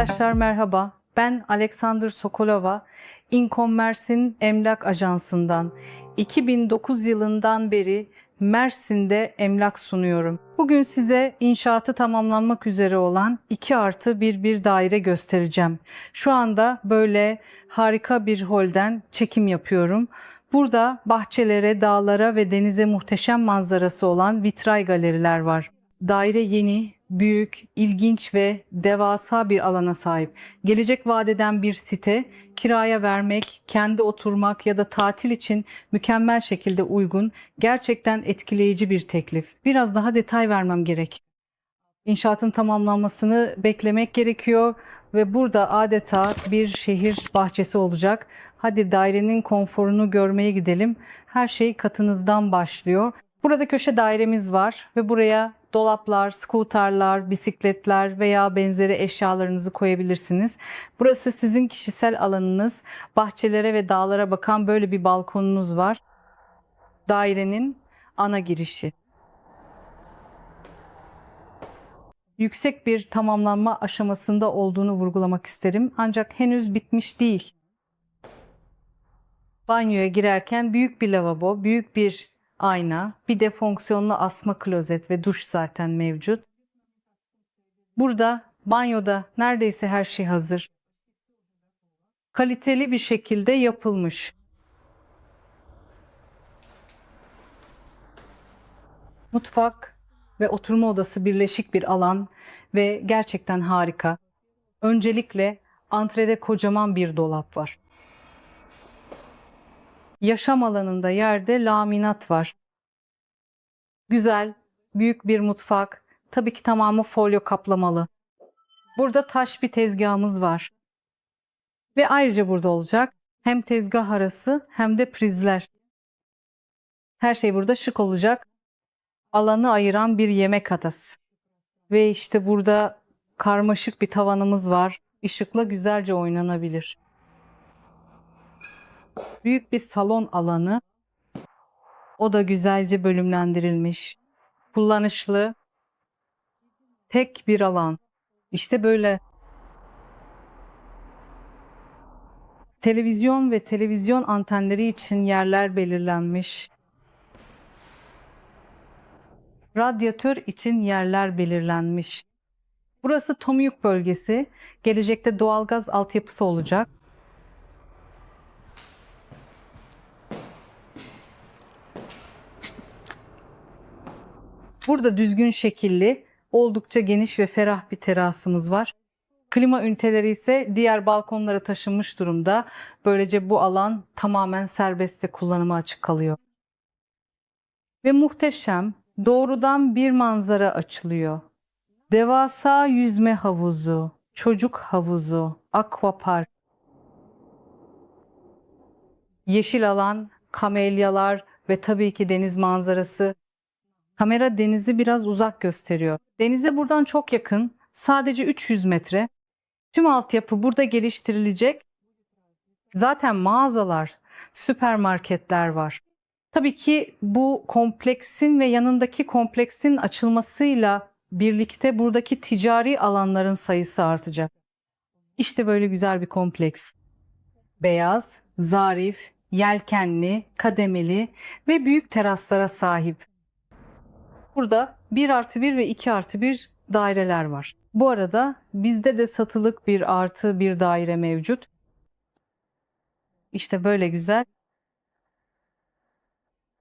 Arkadaşlar merhaba. Ben Alexander Sokolova. Incommerce'in emlak ajansından 2009 yılından beri Mersin'de emlak sunuyorum. Bugün size inşaatı tamamlanmak üzere olan 2 artı bir bir daire göstereceğim. Şu anda böyle harika bir holden çekim yapıyorum. Burada bahçelere, dağlara ve denize muhteşem manzarası olan vitray galeriler var. Daire yeni, büyük, ilginç ve devasa bir alana sahip. Gelecek vadeden bir site, kiraya vermek, kendi oturmak ya da tatil için mükemmel şekilde uygun, gerçekten etkileyici bir teklif. Biraz daha detay vermem gerek. İnşaatın tamamlanmasını beklemek gerekiyor ve burada adeta bir şehir bahçesi olacak. Hadi dairenin konforunu görmeye gidelim. Her şey katınızdan başlıyor. Burada köşe dairemiz var ve buraya dolaplar, skuterlar, bisikletler veya benzeri eşyalarınızı koyabilirsiniz. Burası sizin kişisel alanınız. Bahçelere ve dağlara bakan böyle bir balkonunuz var. Dairenin ana girişi. Yüksek bir tamamlanma aşamasında olduğunu vurgulamak isterim. Ancak henüz bitmiş değil. Banyoya girerken büyük bir lavabo, büyük bir ayna, bir de fonksiyonlu asma klozet ve duş zaten mevcut. Burada banyoda neredeyse her şey hazır. Kaliteli bir şekilde yapılmış. Mutfak ve oturma odası birleşik bir alan ve gerçekten harika. Öncelikle antrede kocaman bir dolap var. Yaşam alanında yerde laminat var. Güzel, büyük bir mutfak. Tabii ki tamamı folyo kaplamalı. Burada taş bir tezgahımız var. Ve ayrıca burada olacak hem tezgah arası hem de prizler. Her şey burada şık olacak. Alanı ayıran bir yemek adası. Ve işte burada karmaşık bir tavanımız var. Işıkla güzelce oynanabilir büyük bir salon alanı. O da güzelce bölümlendirilmiş. Kullanışlı. Tek bir alan. İşte böyle. Televizyon ve televizyon antenleri için yerler belirlenmiş. Radyatör için yerler belirlenmiş. Burası Tomyuk bölgesi. Gelecekte doğalgaz altyapısı olacak. Burada düzgün şekilli, oldukça geniş ve ferah bir terasımız var. Klima üniteleri ise diğer balkonlara taşınmış durumda. Böylece bu alan tamamen serbest ve kullanıma açık kalıyor. Ve muhteşem, doğrudan bir manzara açılıyor. Devasa yüzme havuzu, çocuk havuzu, akvapark, yeşil alan, kamelyalar ve tabii ki deniz manzarası Kamera denizi biraz uzak gösteriyor. Denize buradan çok yakın, sadece 300 metre. Tüm altyapı burada geliştirilecek. Zaten mağazalar, süpermarketler var. Tabii ki bu kompleksin ve yanındaki kompleksin açılmasıyla birlikte buradaki ticari alanların sayısı artacak. İşte böyle güzel bir kompleks. Beyaz, zarif, yelkenli, kademeli ve büyük teraslara sahip. Burada 1 artı 1 ve 2 artı 1 daireler var. Bu arada bizde de satılık bir artı bir daire mevcut. İşte böyle güzel.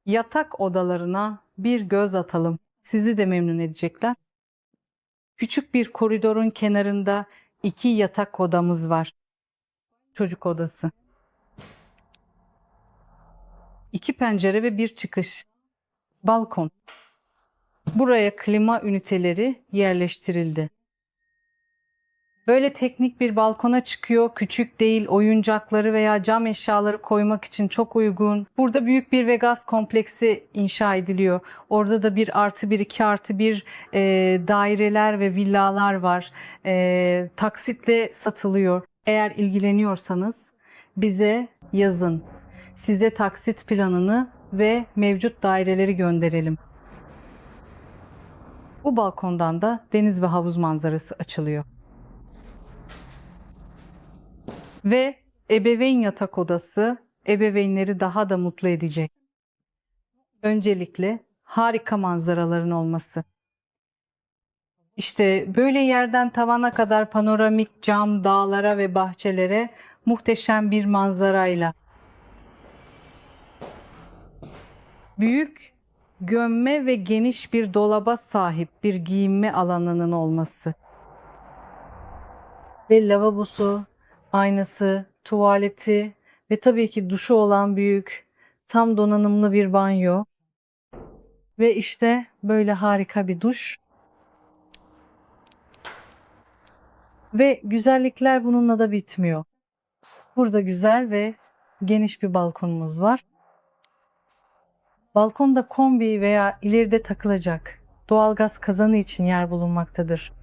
Yatak odalarına bir göz atalım. Sizi de memnun edecekler. Küçük bir koridorun kenarında iki yatak odamız var. Çocuk odası. İki pencere ve bir çıkış. Balkon. Buraya klima üniteleri yerleştirildi. Böyle teknik bir balkona çıkıyor. Küçük değil, oyuncakları veya cam eşyaları koymak için çok uygun. Burada büyük bir Vegas kompleksi inşa ediliyor. Orada da bir artı bir, iki artı bir e, daireler ve villalar var. E, taksitle satılıyor. Eğer ilgileniyorsanız bize yazın. Size taksit planını ve mevcut daireleri gönderelim. Bu balkondan da deniz ve havuz manzarası açılıyor. Ve ebeveyn yatak odası ebeveynleri daha da mutlu edecek. Öncelikle harika manzaraların olması. İşte böyle yerden tavana kadar panoramik cam dağlara ve bahçelere muhteşem bir manzarayla. Büyük gömme ve geniş bir dolaba sahip bir giyinme alanının olması. Ve lavabosu, aynası, tuvaleti ve tabii ki duşu olan büyük, tam donanımlı bir banyo. Ve işte böyle harika bir duş. Ve güzellikler bununla da bitmiyor. Burada güzel ve geniş bir balkonumuz var. Balkonda kombi veya ileride takılacak doğalgaz kazanı için yer bulunmaktadır.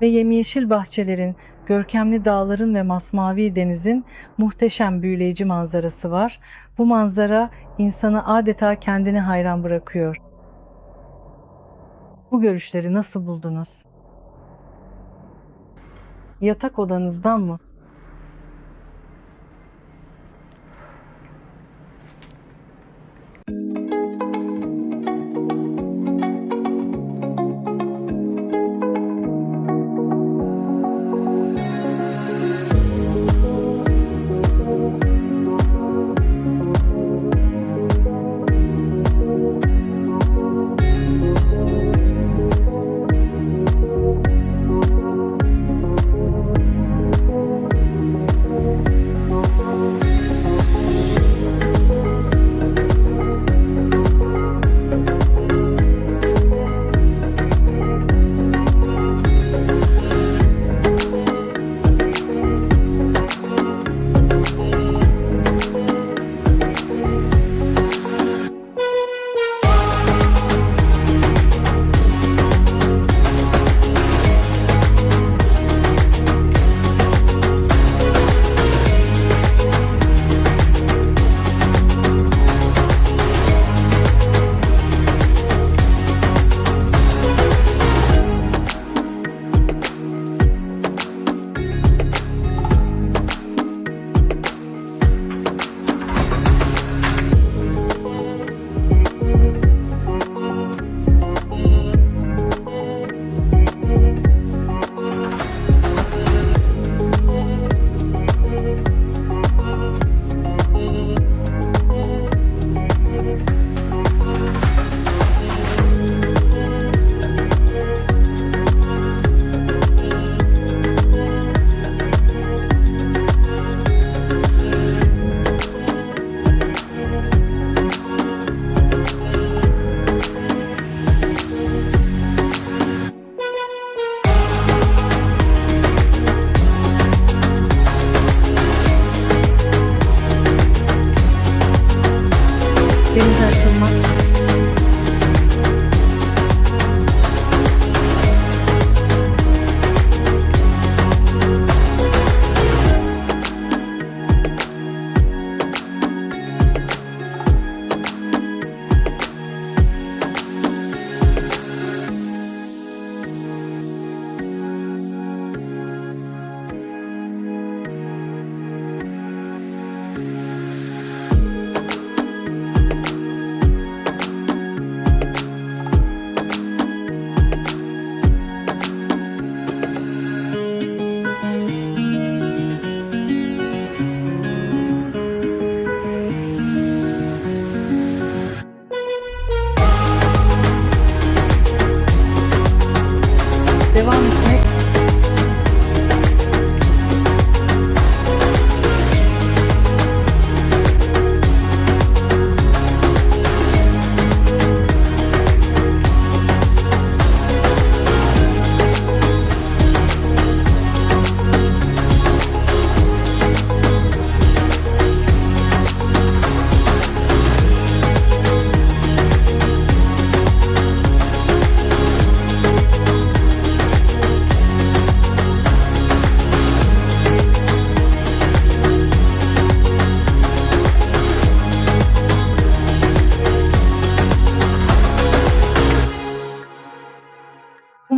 Ve yemyeşil bahçelerin, görkemli dağların ve masmavi denizin muhteşem büyüleyici manzarası var. Bu manzara insanı adeta kendine hayran bırakıyor. Bu görüşleri nasıl buldunuz? Yatak odanızdan mı?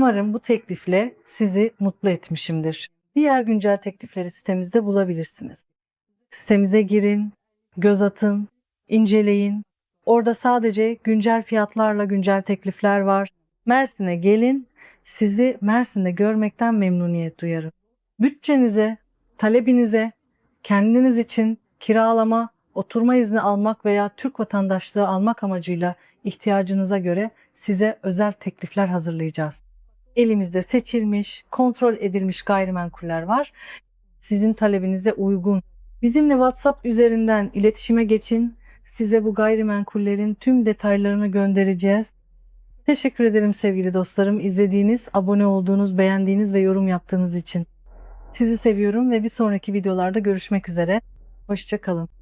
Umarım bu teklifle sizi mutlu etmişimdir. Diğer güncel teklifleri sitemizde bulabilirsiniz. Sitemize girin, göz atın, inceleyin. Orada sadece güncel fiyatlarla güncel teklifler var. Mersin'e gelin, sizi Mersin'de görmekten memnuniyet duyarım. Bütçenize, talebinize, kendiniz için kiralama, oturma izni almak veya Türk vatandaşlığı almak amacıyla ihtiyacınıza göre size özel teklifler hazırlayacağız. Elimizde seçilmiş, kontrol edilmiş gayrimenkuller var. Sizin talebinize uygun. Bizimle WhatsApp üzerinden iletişime geçin. Size bu gayrimenkullerin tüm detaylarını göndereceğiz. Teşekkür ederim sevgili dostlarım. İzlediğiniz, abone olduğunuz, beğendiğiniz ve yorum yaptığınız için. Sizi seviyorum ve bir sonraki videolarda görüşmek üzere. Hoşçakalın.